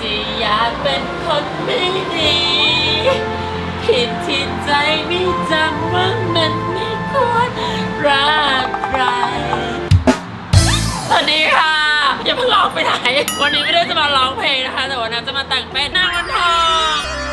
ที่อยากเป็นคนไม่ดี ผิดที่ใจไม่จำว่ามันไม่ควรรักใคร สวัสดีค่ะ อย่าเพิ่งออกไปไหน วันนี้ไม่ได้จะมาร้องเพลงนะคะ แต่วันนั้นจะมาแต่งเป็นนางวันทอง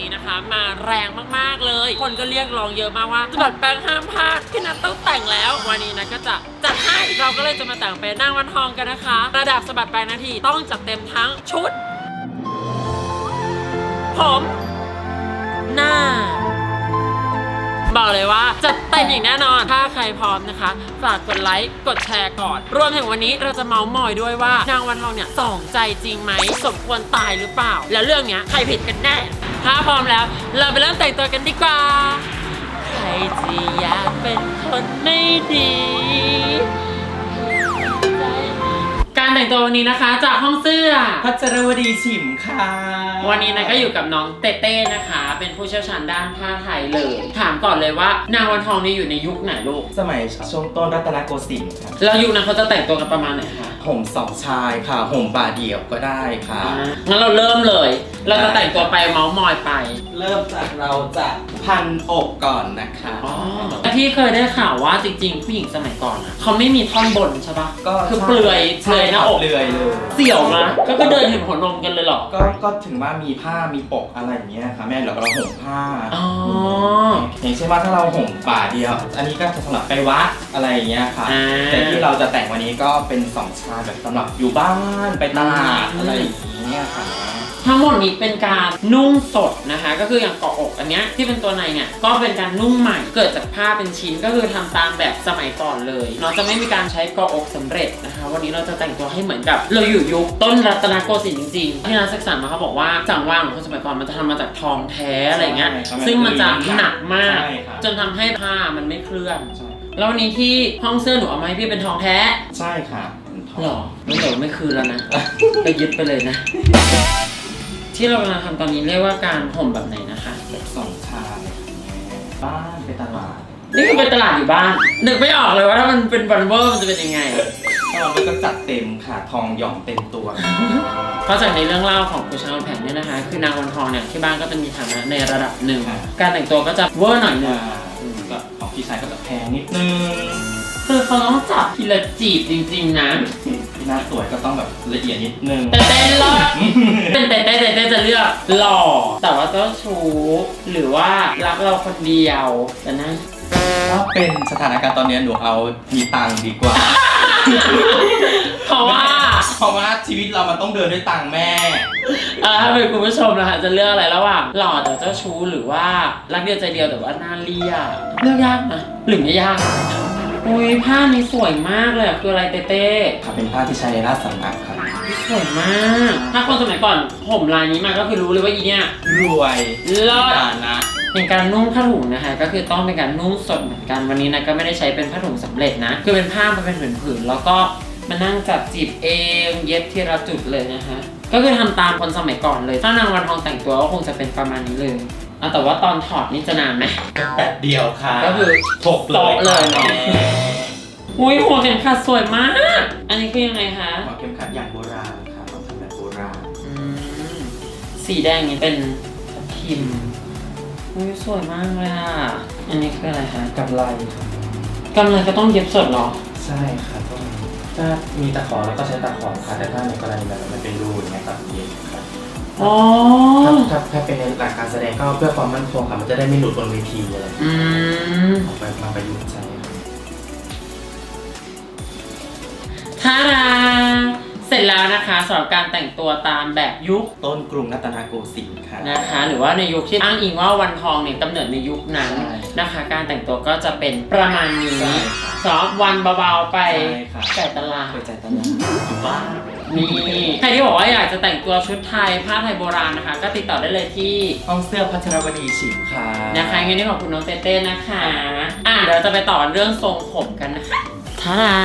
นี้นะคะ มาแรงมากๆเลย คนก็เรียกร้องเยอะมากว่าสบัดแปลงห้ามพลาดพี่นัทต้องแต่งแล้ว วันนี้นะก็จะจัดให้เราก็เลยจะมาแต่งเป็นนางวันทองกันนะคะ ระดับสบัดแปลงนาทีต้องจัดเต็มทั้งชุด ผม หน้าบอกเลยว่าจัดเต็มอย่างแน่นอน ถ้าใครพร้อมนะคะ ฝากกดไลค์ กดแชร์ก่อน รวมถึงวันนี้เราจะเมาส์มอยด้วยว่านางวันทองเนี่ยสองใจจริงไหม สมควรตายหรือเปล่า แล้วเรื่องเนี้ยใครผิดกันแน่ ถ้าพร้อมแล้ว เราไปเริ่มแต่งตัวกันดีกว่า ใครจะอยากเป็นคนไม่ดี แต่งตัววันนี้นะคะ จากห้องเสื้อ พัชรวดีฉิมค่ะวันนี้นะก็อยู่กับน้องเต้เต้นะคะ เป็นผู้เชี่ยวชาญด้านผ้าไทยเลย ถามก่อนเลยว่านางวันทองนี่อยู่ในยุคไหนลูก สมัยช่วงต้นรัตนโกสินทร์ครับแล้วยุคนั้นเขาจะแต่งตัวกันประมาณไหนคะห่มสองชายค่ะห่มป่าเดี่ยวก็ได้ค่ะ อ่างั้นเราเริ่มเลย เราจะแต่งตัวไปเมาส์มอยไป เริ่มจากเราจะพันอกก่อนนะคะอ๋อแต่พี่เคยได้ข่าวว่าจริงๆ ผู้หญิงสมัยก่อนอะเขาไม่มีท่อนบนใช่ปะก็คือเปลือยเปลือยหน้าอกเปลือยเลยเสี่ยวนะก็ก็เดินเห็นหัวนมกันเลยเหรอ ก็ก็ถึงว่ามีผ้ามีปกอะไรอย่างเงี้ยค่ะแม่เราเราห่มผ้าอ๋อ อย่างเช่นว่าถ้าเราห่มป่าเดียว อันนี้ก็จะสำหรับไปวัดอะไรอย่างเงี้ยค่ะ อ่า แต่ที่เราจะแต่งวันนี้ก็เป็นสองชาแบบสำหรับอยู่บ้านไปตลาดอืมอะไรอย่างเงี้ยค่ะ ทั้งหมดนี้เป็นการนุ่งสดนะคะ ก็คืออย่างเกาะอกอันเนี้ยที่เป็นตัวในเนี่ยก็เป็นการนุ่งใหม่เกิดจากผ้าเป็นชิ้นก็คือทำตามแบบสมัยก่อนเลยเนาะจะไม่มีการใช้เกาะอกสำเร็จนะคะ วันนี้เราจะแต่งตัวให้เหมือนกับ เราอยู่ยุคต้นรัตนโกสินทร์จริงๆที่นักศึกษามาเขาบอกว่าสังวางของคนสมัยก่อนมันจะทำมาจากทองแท้อะไรเงี้ยใช่ครับซึ่งมันจะหนักมากใช่ครับจนทำให้ผ้ามันไม่เคลื่อนใช่แล้ววันนี้ที่ห้องเสื้อหนูเอามาให้พี่เป็นทองแท้ ใช่ค่ะเป็นทองหรอไม่เดี๋ยวไม่คืนแล้วนะก็ยึดไปเลยนะ ที่เรากำลังทำตอนนี้เรียกว่าการห่มแบบไหนนะคะแบบสองชายบ้านไปตลาดนี่คือเป็นตลาดอยู่บ้านนึกไม่ออกเลยว่าถ้ามันเป็นวันเวอร์มันจะเป็นยังไงถ้าเราก็จัดเต็มค่ะ ทองหย่อมเต็มตัวเพราะจากในเรื่องเล่าของคุณชาวแผนเนี่ยนะคะ คือนางวันทองเนี่ยที่บ้านก็จะมีฐานะในระดับหนึ่งค่ะการแต่งตัวก็จะเวอร์หน่อยหนึอ่างก็ของพี่ชายก็แบบแพงนิดนึง คือเขาต้องจับทีละจีบจริงๆนะพี่หน้าสวยก็ต้องแบบละเอียดนิดนึง แต่เต้นรอดเป็นแต่เต้นแต่เต้นจะเลือกหล่อ แต่ว่าเจ้าชู้หรือว่ารักเราคนเดียวแต่นะถ้าเป็นสถานการณ์ตอนนี้หนูเอามีตังค์ดีกว่า เพราะว่า เพราะว่าชีวิตเรามันต้องเดินด้วยตังค์แม่เอ่อถ้าเป็นคุณผู้ชมนะคะจะเลือกอะไรระหว่างหล่อแต่เจ้าชู้หรือว่ารักเดียวใจเดียวแต่ว่าหน้าเลี่ยเลือกยากนะหรือไม่ยาก อุ้ยผ้านี้สวยมากเลยอะคืออะไรเต้เต้ค่ะเป็นผ้าที่ใช้ในราชสำนักครับสวยมาก ถ้าคนสมัยก่อนผมลายนี้มาก็คือรู้เลยว่าอีเนี่ยรวยเลิศ ฐานะ เป็นการนุ่งผ้าถุงนะคะก็คือต้องเป็นการนุ่งสดเหมือนกันวันนี้นะก็ไม่ได้ใช้เป็นผ้าถุงสำเร็จนะ คือเป็นผ้ามาเป็นผืนๆแล้วก็มานั่งจับจีบเองเย็บทีละจุดเลยนะคะก็คือทำตามคนสมัยก่อนเลย ถ้านางวันทองแต่งตัวก็คงจะเป็นประมาณนี้เลย อะแต่ว่าตอนถอดนี่จะนานไหม แป๊บเดียวค่ะก็คือถกเลยโต๊ะเลยเนอะแม่อุ้ยหัวเข็มขัดสวยมาก อันนี้คือยังไงคะ หัวเข็มขัดอย่างโบราณค่ะต้องทำแบบโบราณอืม สีแดงนี้เป็นทับทิมอุ้ยสวยมากเลยอะ อันนี้คืออะไรคะกำไรค่ะกำไรก็ต้องเย็บสดเหรอ ใช่ค่ะต้องถ้ามีตะขอแล้วก็ใช้ตะขอค่ะแต่ถ้าในกรณีแบบมันเป็นรูอย่างเงี้ยครับเย็นค่ะ อ๋อ ถ้าถ้าถ้าเป็นในหลักการแสดงก็เพื่อความมั่นคงค่ะมันจะได้ไม่หลุดบนเวทีอะไรอืมออกไปมาประยุกต์ใช้ค่ะท่าดาเสร็จแล้วนะคะสำหรับการแต่งตัวตามแบบยุคต้นกรุงรัตนโกสินทร์ค่ะ นะคะ หรือว่าในยุคที่อ้างอิงว่าวันทองเนี่ยกำเนิดในยุคนั้นใช่ นะคะ การแต่งตัวก็จะเป็นประมาณนี้ใช่ค่ะสำหรับวันเบาๆไปใช่ค่ะจ่ายตลาดเปิดใจตลาดอยู่บ้าน นี่ใครที่บอกว่าอยากจะแต่งตัวชุดไทยผ้าไทยโบราณนะคะ ก็ติดต่อได้เลยที่ห้องเสื้อพัชรวดีฉิมค่ะนะคะงั้นนี่ขอบคุณน้องเต้เต้นะคะ อะเดี๋ยวเราจะไปต่อเรื่องทรงผมกันนะคะ ทาดา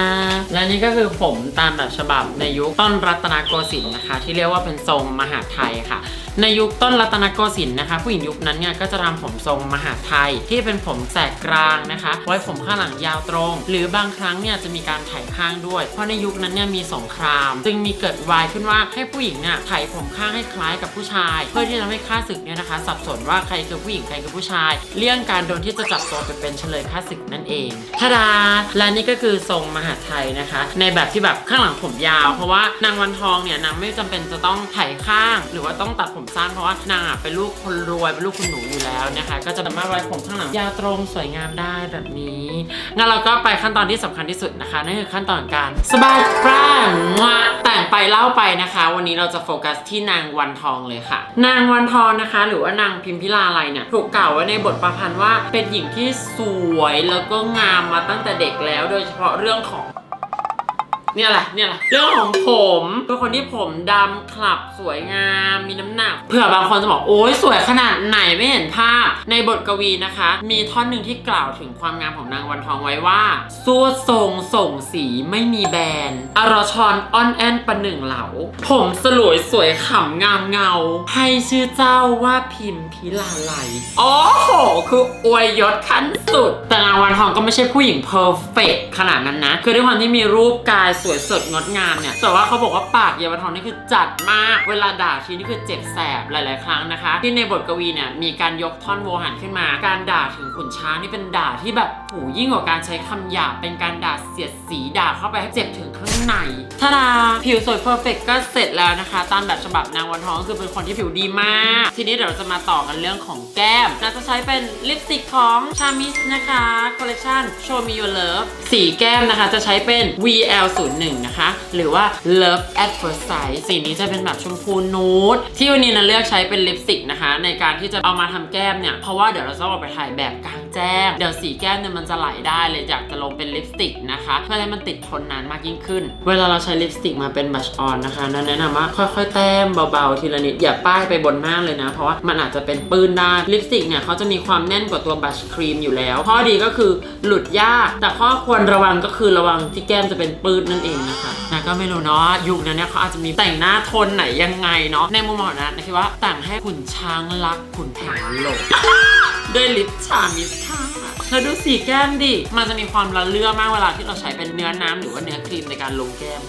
และนี่ก็คือผมตามแบบฉบับในยุคต้นรัตนโกสินทร์นะคะ ที่เรียกว่าเป็นทรงมหาไทยค่ะ ในยุคต้นรัตนโกสินทร์นะคะ ผู้หญิงยุคนั้นเนี่ยก็จะทำผมทรงมหาไทยที่เป็นผมแสกกลางนะคะ ไว้ผมข้างหลังยาวตรง หรือบางครั้งเนี่ยจะมีการไถข้างด้วย เพราะในยุคนั้นเนี่ยมีสงคราม จึงมีเกิดวายขึ้นว่าให้ผู้หญิงเนี่ยไถผมข้างให้คล้ายกับผู้ชาย เพื่อที่จะไม่ฆ่าศึกเนี่ยนะคะ สับสนว่าใครคือผู้หญิงใครคือผู้ชาย เลี่ยงการโดนที่จะจับตัวไปเป็นเฉลยฆ่าศึกนั่นเองทาดาและนี่ก็คือทรงมหาไทยนะคะ ในแบบที่แบบข้างหลังผมยาว เพราะว่านางวันทองเนี่ยนางไม่จำเป็นจะต้องไถข้าง หรือว่าต้องตัดผมสั้นเพราะว่านางเป็นลูกคนรวยเป็นลูกคุณหนูอยู่แล้วนะคะ ก็จะสามารถไว้ผมข้างหลังยาวตรงสวยงามได้แบบนี้งั้นเราก็ไปขั้นตอนที่สำคัญที่สุดนะคะนั่นคือขั้นตอนการสบายปราหัวแต่ ไปเล่าไปนะคะ วันนี้เราจะโฟกัสที่นางวันทองเลยค่ะ นางวันทองนะคะ หรือว่านางพิมพิลาไลเนี่ยถูกกล่าวไว้ในบทประพันธ์ว่าเป็นหญิงที่สวยแล้วก็งามมาตั้งแต่เด็กแล้ว โดยเฉพาะเรื่องของ เนี่ยแหละเนี่ยแหละเรื่องของผมเป็นคนที่ผมดำคลับสวยงามมีน้ำหนักเผื่อบางคนจะบอกโอ้ยสวยขนาดไหนไม่เห็นภาพ ในบทกวีนะคะ มีท่อนหนึ่งที่กล่าวถึงความงามของนางวันทองไว้ว่าสวดทรงส่งสีไม่มีแบนอรชรอ่อนแอนประหนึ่งเหลา ผมสลวยสวยขำงามเงา ให้ชื่อเจ้าว่าพิมพิลาไลโอ้โห คืออวยยศขั้นสุด แต่นางวันทองก็ไม่ใช่ผู้หญิงเพอร์เฟกขนาดนั้นนะ คือด้วยความที่มีรูปกายสวยสดงดงามเนี่ยแต่ว่าเขาบอกว่าปากเยาวทองนี่คือจัดมาก เวลาด่าทีนี่คือเจ็บแสบหลาย ๆ ครั้งนะคะ ที่ในบทกวีเนี่ยมีการยกท่อนโวหันขึ้นมา การด่าถึงขุนช้างนี่เป็นด่าที่แบบ หูยิ่งกว่าการใช้คำหยาบเป็นการด่าเสียดสีด่าเข้าไปให้เจ็บถึงข้างในทาดาผิวสวยเพอร์เฟกก็เสร็จแล้วนะคะ ตามแบบฉบับนางวันทองก็คือเป็นคนที่ผิวดีมาก ทีนี้เดี๋ยวเราจะมาต่อกันเรื่องของแก้มเราจะใช้เป็นลิปสติกของชามิสนะคะคอลเลคชัน Show Me Your Love สีแก้มนะคะจะใช้เป็น VL01 นะคะ หรือว่า Love at First Sight สีนี้จะเป็นแบบชมพูนูดที่วันนี้นะเลือกใช้เป็นลิปสติกนะคะ ในการที่จะเอามาทำแก้มเนี่ยเพราะว่าเดี๋ยวเราจะออกไปถ่ายแบบกลางแจ้งเดี๋ยวสีแก้มเนี่ยมันจะไหลได้เลยอยากจะลงเป็นลิปสติกนะคะเพื่อให้มันติดทนนานมากยิ่งขึ้น เวลาเราใช้ลิปสติกมาเป็นบัชออนนะคะนั้นแนะนำว่าค่อยๆแต้มเบาๆทีละนิดอย่าป้ายไปบนหน้าเลยนะ เพราะว่ามันอาจจะเป็นปื้นได้ลิปสติกเนี่ยเขาจะมีความแน่นกว่าตัวบัชครีมอยู่แล้ว ข้อดีก็คือหลุดยาก แต่ข้อควรระวังก็คือระวังที่แก้มจะเป็นปื้นนั่นเองนะคะนะก็ไม่รู้เนาะยุคนั้นเนี่ยเขาอาจจะมีแต่งหน้าทนไหนยังไงเนาะในมุมมองนะนะคิดว่าแต่งให้ขุนช้างรักขุนแผนหลงด้วยลิปชามิสค่ะ แล้วดูสีแก้มดิ มันจะมีความละเลือมากเวลาที่เราใช้เป็นเนื้อน้ำหรือว่าเนื้อครีมในการลงแก้ม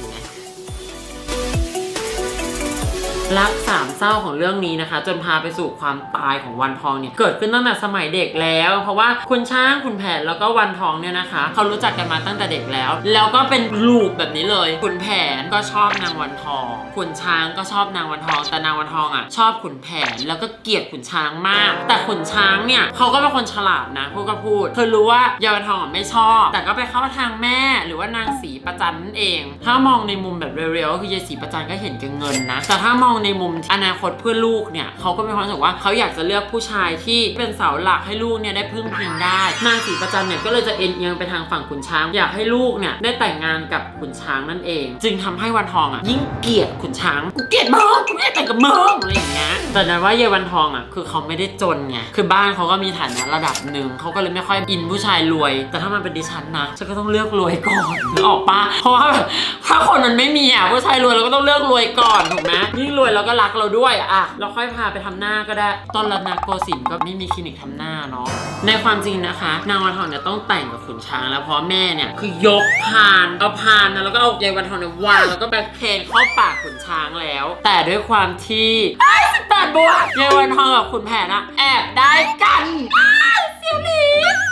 รักสามเศร้าของเรื่องนี้นะคะ จนพาไปสู่ความตายของวันทองเนี่ยเกิดขึ้นตั้งแต่สมัยเด็กแล้ว เพราะว่าคุณช้างคุณแผนแล้วก็วันทองเนี่ยนะคะ เขารู้จักกันมาตั้งแต่เด็กแล้ว แล้วก็เป็นลูปแบบนี้เลย คุณแผนก็ชอบนางวันทอง คุณช้างก็ชอบนางวันทอง แต่นางวันทองอะชอบขุนแผนแล้วก็เกลียดขุนช้างมาก แต่ขุนช้างเนี่ยเขาก็เป็นคนฉลาดนะพูดก็พูดเธอรู้ว่าเยาวทองไม่ชอบ แต่ก็ไปเข้าทางแม่ หรือว่านางสีประจันนั่นเอง ถ้ามองในมุมแบบเรียวๆก็คือยายสีประจันก็เห็นแก่เงินนะแต่ถ้ามองในมุมอนาคตเพื่อลูกเนี่ยเขาก็มีความรู้สึกว่าเขาอยากจะเลือกผู้ชายที่เป็นเสาหลักให้ลูกเนี่ยได้พึ่งพิงได้นางสีประจันเนี่ยก็เลยจะเอ็นเอียงไปทางฝั่งขุนช้าง อยากให้ลูกเนี่ยได้แต่งงานกับขุนช้างนั่นเอง จึงทำให้วันทองอะยิ่งเกลียดขุนช้างกูเกลียดมึงกูไม่ได้แต่งกับมึงอะไรอย่างเงี้ยแต่นั้นว่าเยวันทองอะคือเขาไม่ได้จนไงคือบ้านเขาก็มีฐานะระดับหนึ่งเขาก็เลยไม่ค่อยอินผู้ชายรวย แต่ถ้ามันเป็นดิฉันนะฉันก็ต้องเลือกรวยก่อนนึกออกปะเพราะว่าแบบถ้าคนมันไม่มีอะผู้ชายรวยเราก็ต้องเลือกรวยก่อนถูกไหมยิ่งรวยเราก็รักเราด้วยอะเราค่อยพาไปทำหน้าก็ได้ ตอนรัตนโกสินทร์ก็ไม่มีคลินิกทำหน้าเนาะในความจริงนะคะ นางวันทองเนี่ยต้องแต่งกับขุนช้างแล้วเพราะแม่เนี่ยคือยกพานเอาพานนะแล้วก็เอายายวันทองเนี่ยวางแล้วก็แบคเพนเข้าปากขุนช้างแล้ว แต่ด้วยความที่ไอ้สิบแปดบวกยายวันทองกับขุนแผนอะแอบได้กันอ้าวเสียวหลี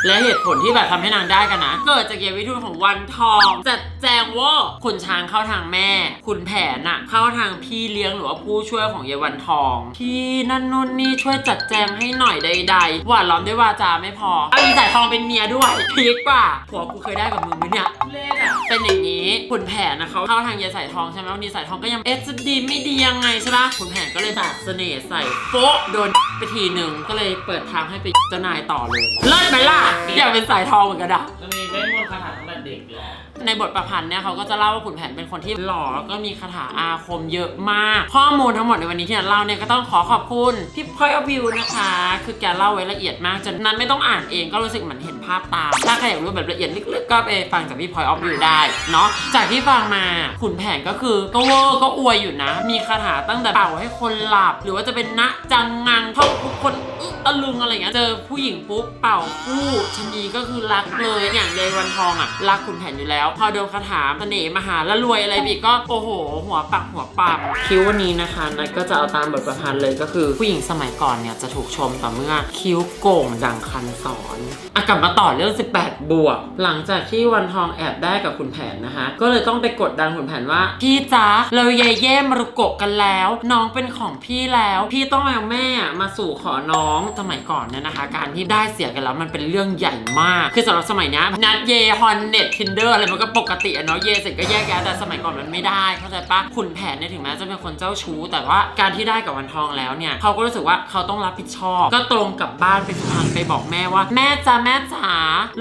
และเหตุผลที่แบบทำให้นางได้กันนะ เกิดจากเยวิทูลของวันทองจัดแจงว่าขุนช้างเข้าทางแม่ขุนแผนอะเข้าทางพี่เลี้ยงหรือว่าผู้ช่วยของเยายวันทอง พี่นั่นนู่นนี่ช่วยจัดแจงให้หน่อยใดๆหวานล้อมด้วยวาจาไม่พอเอาอีสายทองเป็นเมียด้วยพีคกว่าผัวกูเคยได้กับมึงไหมเนี่ย เล่นอะเป็นอย่างนี้ขุนแผนนะเขาเข้าทางยายสายทองใช่ไหมวันนี้สายทองก็ยังเอ๊ะจะดีไม่ดียังไงใช่ปะขุนแผนก็เลยตัดเสน่ห์ใส่โป๊ะโดนไปทีหนึ่งก็เลยเปิดทางให้ไปเจ้านายต่อเลยเลิศไหมล่ะอยากเป็นสายทองเหมือนกันอะจะมีเล่นมนต์คาถาตั้งแต่ เด็กหรอในบทประพันธ์เนี่ยเขาก็จะเล่าว่าขุนแผนเป็นคนที่หล่อแล้วก็มีคาถาอาคมเยอะมาก ข้อมูลทั้งหมดในวันนี้ที่นันเล่าเนี่ยก็ต้องขอขอบคุณพี่พอยอวิวนะคะ คือแกเล่าไว้ละเอียดมากจนนั้นไม่ต้องอ่านเองก็รู้สึกเหมือนเห็นภาพตาม ถ้าใครอยากรู้แบบละเอียดลึกๆก็ไปฟังจากพี่พอยอวิวได้เนาะจากที่ฟังมาขุนแผนก็คือก็เวอร์ก็อวยอยู่นะ มีคาถาตั้งแต่เป่าให้คนหลับ หรือว่าจะเป็นณจังงังท่องทุกคน อึะตะลึงอะไรอย่างเงี้ยเจอผู้หญิงปุ๊บเป่าคู่ชะนีก็คือรักเลยอย่างยายวันทองอะรักขุนแผนอยู่แล้ว พอโดนคาถาเสน่ห์มหาแล้วรวยอะไรไปอีกก็โอ้โห หัวปักหัวปักคิ้ววันนี้นะคะนัทก็จะเอาตามบทประพันธ์เลยก็คือผู้หญิงสมัยก่อนเนี่ยจะถูกชมต่อเมื่อคิ้วโก่งดังคันสอนอะกลับมาต่อเรื่อง 18 บวก หลังจากที่วันทองแอบได้กับขุนแผนนะคะ ก็เลยต้องไปกดดันขุนแผนว่า พี่จ๊ะเราเย่เย่มารุโกะกันแล้ว น้องเป็นของพี่แล้ว พี่ต้องเอาแม่มาสู่ขอน้องสมัยก่อนเนี่ยนะคะ การที่ได้เสียกันแล้วมันเป็นเรื่องใหญ่มาก คือสำหรับสมัยเนี้ยนัดเยฮอนเน็ตทินเดอร์อะไรมันก็ปกติอะเนาะเยเสร็จก็แยกย้ายแต่สมัยก่อนมันไม่ได้เข้าใจปะขุนแผนเนี่ยถึงแม้จะเป็นคนเจ้าชู้ แต่ว่าการที่ได้กับวันทองแล้วเนี่ยเขาก็รู้สึกว่าเขาต้องรับผิดชอบ ก็ตรงกับบ้านไปสุพรรณไปบอกแม่ว่า แม่จ้าแม่จ๋า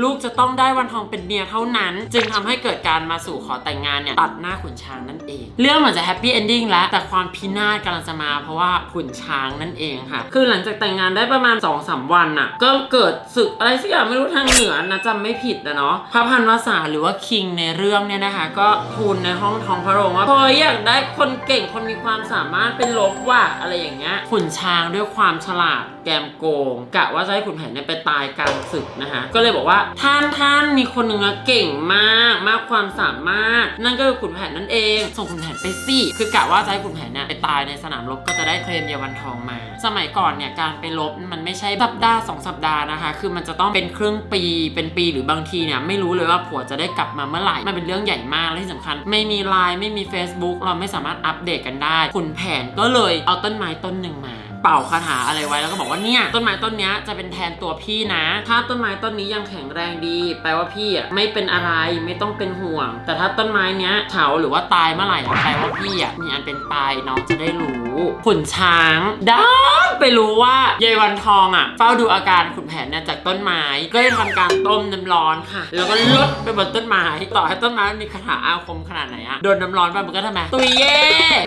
ลูกจะต้องได้วันทองเป็นเมียเท่านั้น จึงทำให้เกิดการมาสู่ขอแต่งงานเนี่ยตัดหน้าขุนช้างนั่นเอง เรื่องเหมือนจะแฮปปี้เอนดิ้งแล้วแต่ความพินาศกำลังจะมาเพราะว่าขุนช้างนั่นเองค่ะ คือหลังจากแต่งงานได้ได้ประมาณ2อสาวันน่ะ ก็เกิดศึกอะไรสักอย่างไม่รู้ทางเหนือนะจำไม่ผิดนะเนาะพระพันวษาหรือว่าคิงในเรื่องเนี่ยนะคะ ก็ทูลในห้องท้องพระโรงว่าพออยากได้คนเก่งคนมีความสามารถเป็นลบว่าอะไรอย่างเงี้ยขุนช้างด้วยความฉลาดแกมโกงกะว่าจะให้ขุนแผนเนี่ยไปตายกลางศึกนะคะก็เลยบอกว่าท่านท่านมีคนหนึ่งอะเก่งมากมากความสามารถ นั่นก็คือขุนแผนนั่นเอง ส่งขุนแผนไปสิคือกะว่าจะให้ขุนแผนเนี่ยไปตายในสนามรบก็จะได้เคลมเยาวันทองมา สมัยก่อนเนี่ยการไปรบมันไม่ใช่สัปดาห์สองสัปดาห์นะคะ คือมันจะต้องเป็นครึ่งปีเป็นปีหรือบางทีเนี่ยไม่รู้เลยว่าผัวจะได้กลับมาเมื่อไหร่ มันเป็นเรื่องใหญ่มากและที่สำคัญ ไม่มีไลน์ไม่มี Facebook เราไม่สามารถอัปเดตกันได้ขุนแผนก็เลยเอาต้นไม้ต้นหนึ่งมา เป่าคาถาอะไรไว้แล้วก็บอกว่าเนี่ยต้นไม้ต้นเนี้ยจะเป็นแทนตัวพี่นะ ถ้าต้นไม้ต้นนี้ยังแข็งแรงดี แปลว่าพี่อะไม่เป็นอะไรไม่ต้องเป็นห่วง แต่ถ้าต้นไม้เนี้ยเฉาหรือว่าตายเมื่อไหร่อะแปลว่าพี่อะมีอันเป็นไปน้องจะได้รู้ขุนช้างด้านไปรู้ว่ายายวันทองอะเฝ้าดูอาการขุนแผนเนี่ยจากต้นไม้ก็เลยทำการต้มน้ำร้อนค่ะ แล้วก็ลดไปบนต้นไม้ต่อให้ต้นไม้มันมีคาถาอาคมขนาดไหนอะโดนน้ำร้อนไปมันก็ทำไมตุยเย่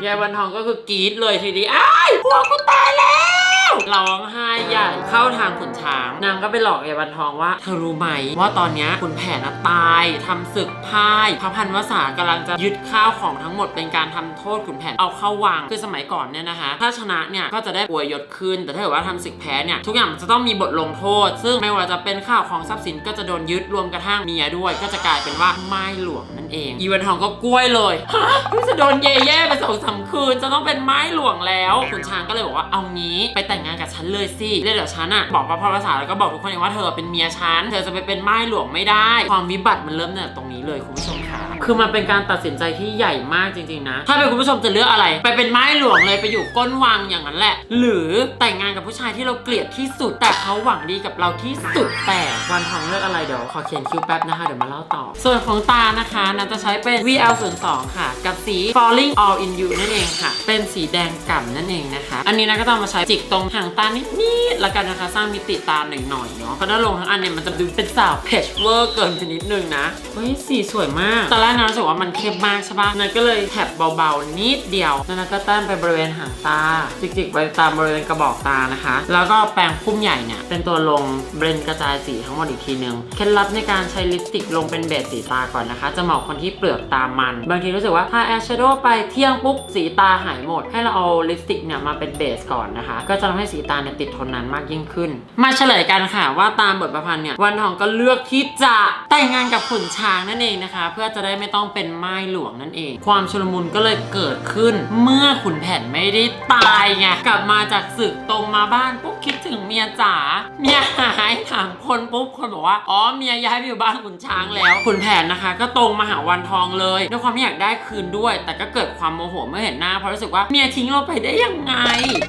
ยายวันทองก็คือกรี๊ดเลยทีนี้อ้ายหัวกูตายแล้ว É! ร้องไห้ใหญ่เข้าทางขุนช้างนางก็ไปหลอกยายวันทองว่าเธอรู้ไหมว่าตอนเนี้ยขุนแผนน่ะตายทำศึกพ่ายพระพันวษากำลังจะยึดข้าวของทั้งหมดเป็นการทำโทษขุนแผนเอาเข้าวังคือสมัยก่อนเนี่ยนะคะถ้าชนะเนี่ยก็จะได้อวยยศขึ้น แต่ถ้าเกิดว่าทำศึกแพ้เนี่ยทุกอย่างมันจะต้องมีบทลงโทษ ซึ่งไม่ว่าจะเป็นข้าวของทรัพย์สินก็จะโดนยึดรวมกระทั่งเมียด้วย ก็จะกลายเป็นว่าไม้หลวงนั่นเองอีวันทองก็กล้วยเลยฮะเพิ่งจะโดนเย่แย่ไปสองสามคืนจะต้องเป็นไม้หลวงแล้วขุนช้างก็เลยบอกว่าเอางี้ไปแต่งงานกับฉันเลยสิแล้วเดี๋ยวฉันอะบอกพระพรภาษาแล้วก็บอกทุกคนเองว่าเธอเป็นเมียฉันเธอจะไปเป็นไม้หลวงไม่ได้ ความวิบัติมันเริ่มเนี่ยตรงนี้เลยคุณผู้ชมค่ะคือมันเป็นการตัดสินใจที่ใหญ่มากจริงๆนะ ถ้าเป็นคุณผู้ชมจะเลือกอะไร ไปเป็นไม้หลวงเลยไปอยู่ก้นวังอย่างนั้นแหละ หรือแต่งงานกับผู้ชายที่เราเกลียดที่สุด แต่เขาหวังดีกับเราที่สุดแต่วันทองเลือกอะไรเดี๋ยวขอเขียนคิวแป๊บนะคะเดี๋ยวมาเล่าต่อ ส่วนของตานะคะนันจะใช้เป็น VL02 ค่ะ กับสี Falling All in You นั่นเองค่ะ เป็นสีแดงก่ำนั่นเองนะคะ อันนี้นะก็ต้องมาใช้จิกตรงหางตานิดๆแล้วกันนะคะสร้างมิติตาหน่อยๆเนาะเพราะถ้าลงทั้งอันเนี่ยมันจะดูเป็นสาวเพชเวอร์เกินไปนิดนึงนะเฮ้ยสีสวยมากตอนแรกนะรู้สึกว่ามันเข้มมากใช่ปะนันก็เลยแถบเบาๆนิดเดียวแล้วนันก็แต้มไปบริเวณหางตาจิกๆไปตามบริเวณกระบอกตานะคะ แล้วก็แปรงพุ่มใหญ่เนี่ยเป็นตัวลงเบรนกระจายสีทั้งหมดอีกทีนึงเคล็ดลับในการใช้ลิปสติกลงเป็นเบสสีตาก่อนนะคะ จะเหมาะคนที่เปลือกตามัน บางทีรู้สึกว่าทาแอชโดว์ไปเที่ยงปุ๊บสีตาหายหมด ให้เราเอาลิปสติกเนี่ยมาเป็นเบสก่อนนะคะ ก็จะทำให้สีตาเนี่ยติดทนนานมากยิ่งขึ้น มาเฉลยกันค่ะว่าตามบทประพันธ์เนี่ยวันทองก็เลือกที่จะแต่งงานกับขุนช้างนั่นเองนะคะ เพื่อจะได้ไม่ต้องเป็นไม้หลวงนั่นเอง ความชุลมุนก็เลยเกิดขึ้น เมื่อขุนแผนไม่ได้ตายไงกลับมาจากศึกตรงมาบ้านปุ๊บคิดถึงเมียจ๋าเมียหายถามคนปุ๊บคนบอกว่าอ๋อเมียย้ายไปอยู่บ้านขุนช้างแล้วขุนแผนนะคะ ก็ตรงมาหาวันทองเลยด้วยความที่อยากได้คืนด้วย แต่ก็เกิดความโมโหเมื่อเห็นหน้าเพราะรู้สึกว่าเมียทิ้งเราไปได้ยังไง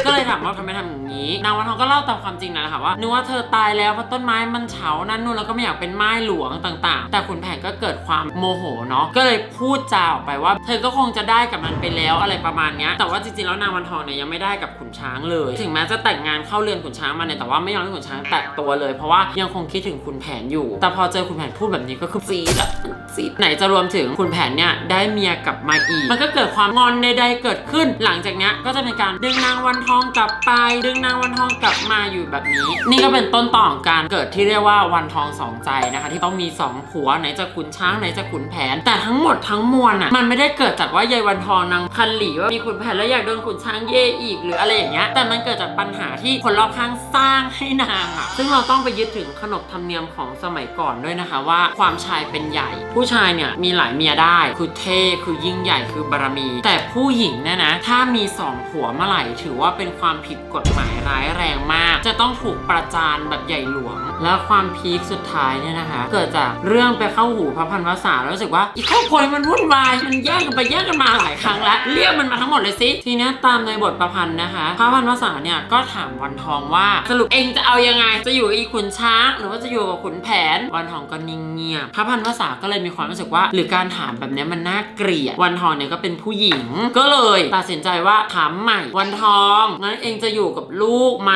ก็เลยถามว่าทำไมทำอย่างนี้ นางวันทองก็เล่าตามความจริงนั่นแหละค่ะว่านึกว่าเธอตายแล้วเพราะต้นไม้มันเฉานั่นนู่นแล้วก็ไม่อยากเป็นไม้หลวงต่าง ๆ แต่ขุนแผนก็เกิดความโมโหเนาะนาะก็เลยพูดจาออกไปว่า เธอก็คงจะได้กับมันไปแล้วอะไรประมาณเนี้ยแต่ว่าจริงๆแล้วนางวันทองเนี่ยยังไม่ได้กับขุนช้างเลย ถึงแม้จะแต่งงานเข้าเรือนขุนช้างมาเนี่ยแต่ว่าไม่ยอมให้ขุนช้างแตะตัวเลย เพราะว่ายังคงคิดถึงขุนแผนอยู่ แต่พอเจอขุนแผนพูดแบบนี้ก็คือซีดอะซีดไหนจะรวมถึงขุนแผนเนี่ยได้เมียกลับมาอีก มันก็เกิดความงอนใดๆเกิดขึ้น หลังจากเนี้ยก็จะเป็นการดึงนางวันทองกลับไป ดึงนางวันทองกลับมาอยู่แบบนี้ นี่ก็เป็นต้นต่อของการเกิดที่เรียกว่าวันทองสองใจนะคะ ที่ต้องมีสองผัวไหนจะขุนช้างไหนจะขุนแผนแต่ทั้งหมดทั้งมวลอะมันไม่ได้เกิดจากว่ายายวันทองนางพันหลีว่ามีขุนแผนแล้วอยากโดนขุนช้างเย่อีกหรืออะไรอย่างเงี้ยแต่มันเกิดจากปัญหาที่คนรอบข้างสร้างให้นางอะซึ่งเราต้องไปยึดถึงขนบธรรมเนียมของสมัยก่อนด้วยนะคะว่าความชายเป็นใหญ่ ผู้ชายเนี่ยมีหลายเมียได้คือเท่คือยิ่งใหญ่คือบารมี แต่ผู้หญิงเนี่ยนะถ้ามีสองผัวเมื่อไหร่ถือว่าเป็นความผิดกฎหมายร้ายแรงมาก จะต้องถูกประจานแบบใหญ่หลวง แล้วความพีคสุดท้ายเนี่ยนะคะ เกิดจากเรื่องไปเข้าหูพระพันวษาแล้วรู้สึกว่าอีกครอบครัวมันวุ่นวาย มันแย่งกันไปแย่งกันมาหลายครั้งแล้ว เรียกมันมาทั้งหมดเลยสิทีนี้ตามในบทประพันธ์นะคะพระพันวษาเนี่ยก็ถามวันทองว่าสรุปเองจะเอายังไง จะอยู่กับอีขุนช้าง หรือว่าจะอยู่กับขุนแผน วันทองก็นิ่งเงียบพระพันวษาก็เลยมีความรู้สึกว่า หรือการถามแบบนี้มันน่าเกลียดวันทองเนี่ยก็เป็นผู้หญิง ก็เลยตัดสินใจว่าถามใหม่ วันทองงั้นเองจะอยู่กับลูกไหม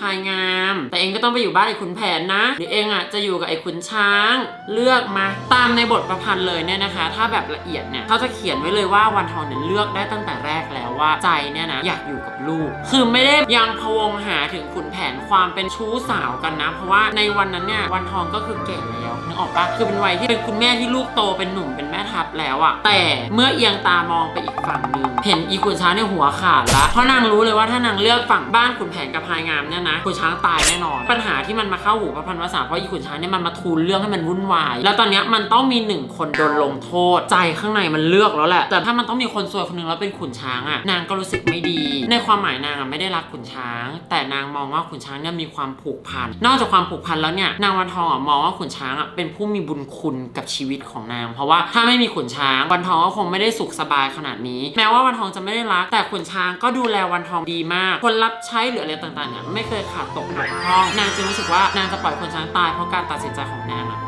พายงาม แต่เองก็ต้องไปอยู่บ้านไอ้ขุนแผนนะหรือเองอะจะอยู่กับไอ้ขุนช้าง เลือกมาตามในบทประพันธ์เลยเนี่ยนะคะ ถ้าแบบละเอียดเนี่ยเขาจะเขียนไว้เลยว่าวันทองเนี่ยเลือกได้ตั้งแต่แรกแล้วว่าใจเนี่ยนะอยากอยู่กับลูก คือไม่ได้ยังพวงหาถึงขุนแผนความเป็นชู้สาวกันนะ เพราะว่าในวันนั้นเนี่ยวันทองก็คือแก่แล้วนึกออกปะคือเป็นวัยที่เป็นคุณแม่ที่ลูกโตเป็นหนุ่มเป็นแม่ทัพแล้วอะแต่เมื่อเอียงตามองไปอีกฝั่งหนึ่งเห็นอีขุนช้างเนี่ยหัวขาดละเพราะนางรู้เลยว่าถ้านางเลือกฝั่งบ้านขุนแผนกับพายงามเนี่ยนะขุนช้างตายแน่นอน ปัญหาที่มันมาเข้าหูพระพันวษาเพราะอีขุนช้างเนี่ยมันมาทูลเรื่องให้มันวุ่นวาย แล้วตอนเนี้ยมันต้องมีหนึ่งคนโดนลงโทษ ใจข้างในมันเลือกแล้วแหละ แต่ถ้ามันต้องมีคนซวยคนหนึงแล้วเป็นขุนช้างอะนางก็รู้สึกไม่ดี ในความหมายนางอะไม่ได้รักขุนช้าง แต่นางมองว่าขุนช้างเนี่ยมีความผูกพัน นอกจากความผูกพันแล้วเนี่ยนางวันทองอะมองว่าขุนช้างอะเป็นผู้มีบุญคุณกับชีวิตของนาง เพราะว่าถ้าไม่มีขุนช้างวันทองก็คงไม่ได้สุขสบายขนาดนี้ แม้ว่าวันทองจะไม่ได้รัก แต่ขุนช้างก็ดูแลวันทองดีมาก คนรับใช้หรืออะไรต่างๆเนี่ยไม่เคยขาดตกบกพร่อง นางจึงรู้สึกว่านางจะปล่อยขุนช้างตายเพราะการตัดสินใจของนางอะ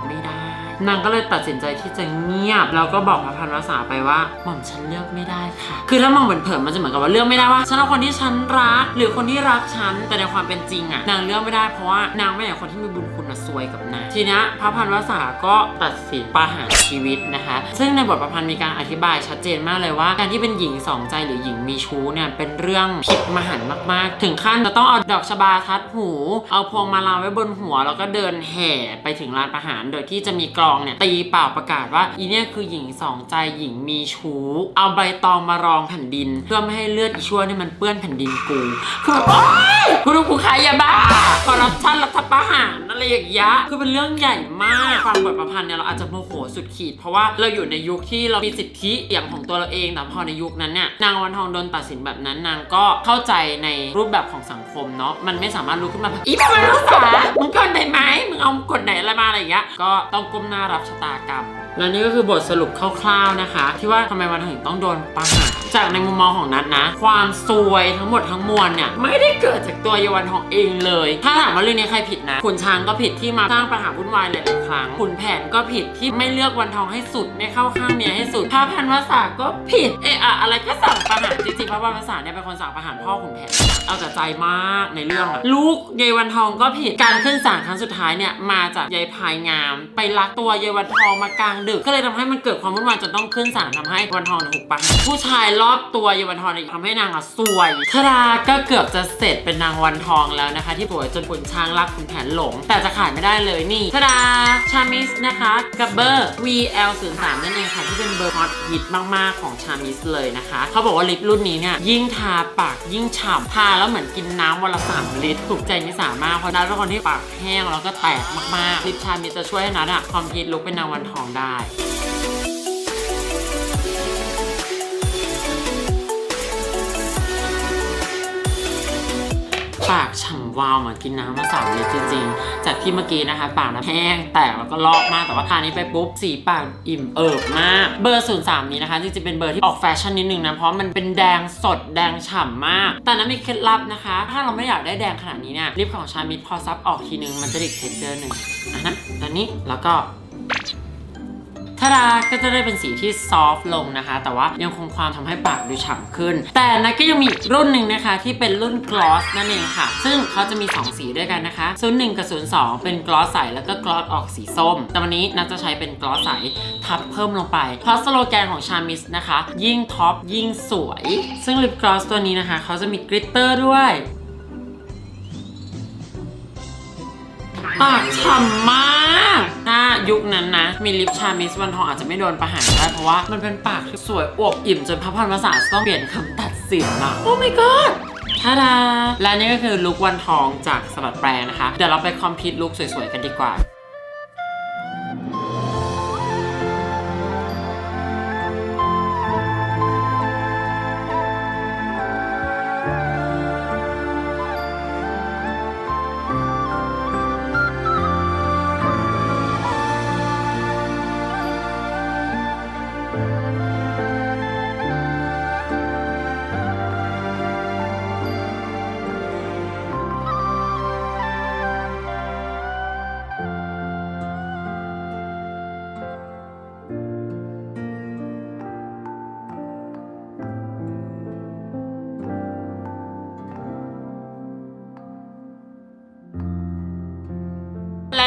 นางก็เลยตัดสินใจที่จะเงียบ แล้วก็บอกพระพันวษาไปว่าหม่อมฉันเลือกไม่ได้ค่ะ คือถ้ามองเผินๆมันจะเหมือนกับว่าเลือกไม่ได้ว่าฉันเอาคนที่ฉันรัก หรือคนที่รักฉันแต่ในความเป็นจริงอะนางเลือกไม่ได้เพราะว่านางไม่อยากคนที่มีบุญคุณมาซวยกับนางทีนี้พระพันวษาก็ตัดสินประหารชีวิตนะคะ ซึ่งในบทประพันธ์มีการอธิบายชัดเจนมากเลยว่า การที่เป็นหญิงสองใจหรือหญิงมีชู้เนี่ยเป็นเรื่องผิดมหันต์มากๆ ถึงขั้นจะต้องเอาดอกชบาทัดหู เอาพวงมาลาไว้บนหัว แล้วก็เดินแห่ไปถึงลานประหารโดยที่จะมีกลองเนี่ยตีเปล่าประกาศว่าอีเนี่ยคือหญิงสองใจหญิงมีชู้ เอาใบตองมารองแผ่นดิน เพื่อไม่ให้เลือดอีชั่วเนี่ยมันเปื้อนแผ่นดินกูคือแบบโอ๊ยกูดูกูขายยาบ้า รัปชันรัฐประหารอะไรอย่างเงี้ยคือเป็นเรื่องใหญ่มากฟังบทประพันธ์เนี่ยเราอาจจะโมโหสุดขีด เพราะว่าเราอยู่ในยุคที่เรามีสิทธิอย่างของตัวเราเองแต่พอในยุคนั้นเนี่ยนางวันทองโดนตัดสินแบบนั้นนางก็เข้าใจในรูปแบบของสังคมเนาะมันไม่สามารถลุกขึ้นมาอีประมาณรักษามึงเกินไปไหมมึงเอากฎไหนอะไรมาอะไรอย่างเงี้ยก็ต้องก้มหน้ารับชะตากรรม และนี่ก็คือบทสรุปคร่าวๆนะคะ ที่ว่าทำไมวันทองถึงต้องโดนประหารจากในมุมมองของนัทนะ ความซวยทั้งหมดทั้งมวลเนี่ยไม่ได้เกิดจากตัวเยาวันทองเองเลย ถ้าถามว่าเรื่องนี้ใครผิดนะขุนช้างก็ผิดที่มาสร้างปัญหาวุ่นวายหลายๆครั้งขุนแผนก็ผิดที่ไม่เลือกวันทองให้สุดไม่เข้าข้างเมียให้สุดพระพันวษาก็ผิดเอะอะอะไรก็สั่งประหารจริงๆพระพันวษาเนี่ยเป็นคนสั่งประหารพ่อขุนแผนเอาแต่ใจมากในเรื่องอะลูกเยายวันทองก็ผิดการขึ้นศาลครั้งสุดท้ายเนี่ยมาจากยายพายงาม ไปลักตัวเยายวันทองมากลางดึก ก็เลยทำให้มันเกิดความวุ่นวายจนต้องขึ้นศาลทำให้วันทองถูกประหารผู้ชายรอบตัวเยาวันทองเนี่ยทำให้นางอะซวยทราก็เกือบจะเสร็จเป็นนางวันทองแล้วนะคะ ที่ป่วยจนขุนช้างรักขุนแผนหลง แต่จะขายไม่ได้เลยนี่ทราชามิสนะคะกับเบอร์ VL03 นั่นเองค่ะที่เป็นเบอร์ฮอตฮิตมากๆของชามิสเลยนะคะเขาบอกว่าลิปรุ่นนี้เนี่ยยิ่งทาปากยิ่งฉ่ำทาแล้วเหมือนกินน้ำวันละสามลิตรถูกใจนิสามากเพราะนัทเป็นคนที่ปากแห้งแล้วก็แตกมากๆลิปชามิสจะช่วยให้นัทอะคอมพลีทลุกเป็นนางวันทองได้ปากฉ่ำวาวเหมือนกินน้ำมาสามลิตรจริงๆ จากที่เมื่อกี้นะคะ ปากน้ำแห้งแตกแล้วก็ลอกมาก แต่ว่าทานนี้ไปปุ๊บสีปากอิ่มเอิบมาก เบอร์ 03 นี้นะคะจริงๆเป็นเบอร์ที่ออกแฟชั่นนิดนึงนะ เพราะมันเป็นแดงสดแดงฉ่ำมาก แต่นั้นมีเคล็ดลับนะคะ ถ้าเราไม่อยากได้แดงขนาดนี้เนี่ยลิปของชามิดพอซับออกทีนึงมันจะด้อีกเท็กเจอร์หนึ่งอะนะตอนนี้แล้วก็ ทาดาก็จะได้เป็นสีที่ซอฟต์ลงนะคะ แต่ว่ายังคงความทำให้ปากดูฉ่ำขึ้น แต่นัทก็ยังมีอีกรุ่นหนึ่งนะคะ ที่เป็นรุ่นกลอสนั่นเองค่ะ ซึ่งเขาจะมี 2 สีด้วยกันนะคะ01กับ02เป็นกลอสใสแล้วก็กลอสออกสีส้ม แต่วันนี้นัทจะใช้เป็นกลอสใสทับเพิ่มลงไป เพราะสโลแกนของชามิสนะคะ ยิ่งท็อปยิ่งสวย ซึ่งลิปกลอสตัวนี้นะคะเขาจะมีกริตเตอร์ด้วย ปากฉ่ำมากถ้ายุคนั้นนะ มีลิปชามิสวันทองอาจจะไม่โดนประหารได้ เพราะว่ามันเป็นปากที่สวยอวบอิ่มจนพระพันภาษาต้องเปลี่ยนคำตัดสินอะโอ้ my god ทาดาและนี่ก็คือลุควันทองจากสลัดแปรนะคะ เดี๋ยวเราไปคอมพิวต์ลุคสวยๆกันดีกว่า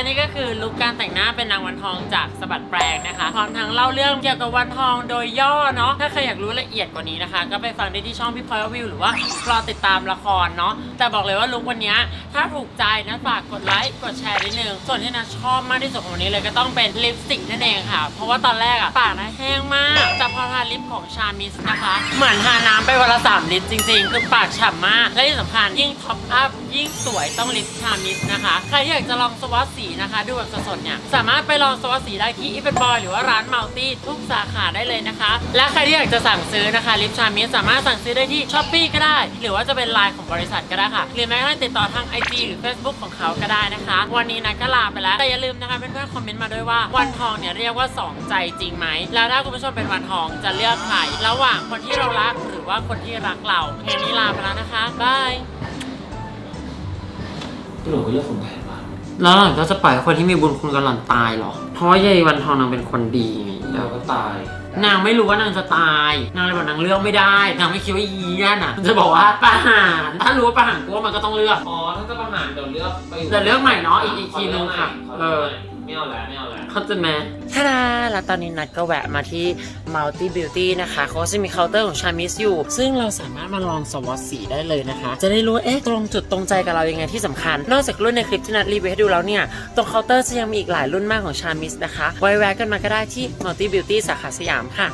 นี่ก็คือลุคการแต่งหน้าเป็นนางวันทองจากสะบัดแปลงนะคะ พร้อมทั้งเล่าเรื่องเกี่ยวกับวันทองโดยย่อเนาะ ถ้าใครอยากรู้ละเอียดกว่านี้นะคะ ก็ไปฟังได้ที่ช่องพี่พลอยวิวหรือว่ารอติดตามละครเนาะ แต่บอกเลยว่าลุควันนี้ถ้าถูกใจนะฝากกดไลค์ กดแชร์นิดนึง ส่วนที่นะชอบมากที่สุดของวันนี้เลยก็ต้องเป็นลิปสติกนั่นเองค่ะ เพราะว่าตอนแรกอะปากนะแห้งมาก แต่พอทาลิปของชามิสนะคะ เหมือนทาน้ำไปวันละสามลิตรจริงๆ คือปากฉ่ำมาก และที่สำคัญยิ่งท็อปอัพยิ่งสวยต้องลิปชามิสนะคะ ใครที่อยากจะลองสวอตสีนะคะ ดูแบบสดๆเนี่ยสามารถไปลองสวอตสีได้ที่อีเ n นบอยหรือว่าร้านมัลตี้ทุกสาขาได้เลยนะคะ และใครที่อยากจะสั่งซื้อนะคะลิปชามิสสามารถสั่งซื้อได้ที่ช้อปปีก็ได้ หรือว่าจะเป็นไลน์ของบริษัทก็ได้ค่ะ หรือแม้กระทั่งติดต่อทาง IG หรือ Facebook ของเขาก็ได้นะคะ วันนี้นะก็ลาไปแล้วแต่อย่าลืมนะคะเพื่อนๆคอมเมนต์มาด้วยว่าวันทองเนี่ยเรียกว่าสองใจจริงไหมแล้วถ้าคุณผู้ชมเป็นวันทองจะเลือกใครระหว่างคนที่เรารักหรือว่าคนที่รักเราเทปนี้ลาไปแล้วนะคะบาย หนูก็เลือกคนแทนมาแล้วหล่อนก็จะปล่อยให้คนที่มีบุญคุณกับหล่อนตายเหรอ เพราะว่ายายวันทองนางเป็นคนดีไงเราก็ตาย นางไม่รู้ว่านางจะตาย นางเลยบอกนางเลือกไม่ได้ นางไม่คิดว่าอีนั่นอะจะบอกว่าประหารถ้ารู้ว่าประหารกูว่ามันก็ต้องเลือก อ๋อถ้าจะประหารเดี๋ยวเลือกไปเดี๋ยวเลือกใหม่เนาะอีกอีกทีนึงค่ะ เอเอออ ไม่เอาแล้วไม่เอาแล้วเข้าใจไหมท่าดาแล้วตอนนี้นัดก็แวะมาที่ Multi Beauty นะคะเขาก็จะมีเคาน์เตอร์ของชามิสอยู่ ซึ่งเราสามารถมาลองสวอตสีได้เลยนะคะ จะได้รู้ว่าเอ๊ะตรงจุดตรงใจกับเรายังไงที่สำคัญ นอกจากรุ่นในคลิปที่นัดรีวิวให้ดูแล้วเนี่ย ตรงเคาน์เตอร์จะยังมีอีกหลายรุ่นมากของชามิสนะคะไว้แวะกันมาก็ได้ที่ Multi Beauty สาขาสยามค่ะ